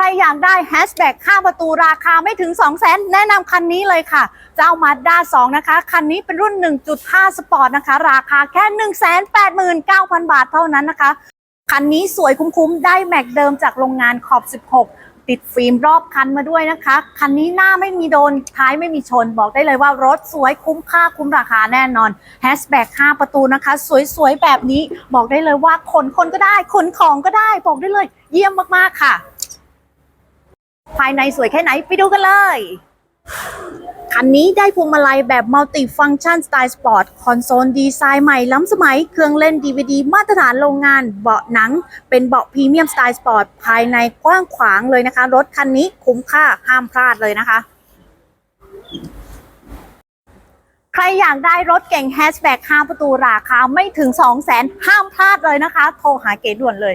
ใครอยากได้แฮชแบ็ก5ประตูราคาไม่ถึง 2 0 0 0 0 0แนะนำคันนี้เลยค่ะ เจ้ามาด้า2นะคะ คันนี้เป็นรุ่น 1.5 สปอร์ตนะคะ ราคาแค่ 189,000 บาทเท่านั้นนะคะ คันนี้สวยคุ้มๆ ได้แม็กเดิมจากโรงงานขอบ 16ติดฟิล์มรอบคันมาด้วยนะคะ คันนี้หน้าไม่มีโดน ท้ายไม่มีชน บอกได้เลยว่ารถสวยคุ้มค่าคุ้มราคาแน่นอนแฮชแบ็ก5ประตูนะคะ สวยๆ แบบนี้ บอกได้เลยว่าขนคนก็ได้ ขนของก็ได้ บอกได้เลย เยี่ยมมากๆค่ะ ภายในสวยแค่ไหนไปดูกันเลย คันนี้ได้พวงมาลัยแบบมัลติฟังชันสไตล์สปอร์ต คอนโซลดีไซน์ใหม่ล้ำสมัย เครื่องเล่น DVD มาตรฐานโรงงาน เบาะหนัง เป็นเบาะพรีเมียมสไตล์สปอร์ต ภายในกว้างขวางเลยนะคะ รถคันนี้คุ้มค่าห้ามพลาดเลยนะคะใครอยากได้รถเก่งแฮชแบ็ก5ประตูราคาไม่ถึง 2 0 0 0 0 0ห้ามพลาดเลยนะคะ โทรหาเก๋ด่วนเลย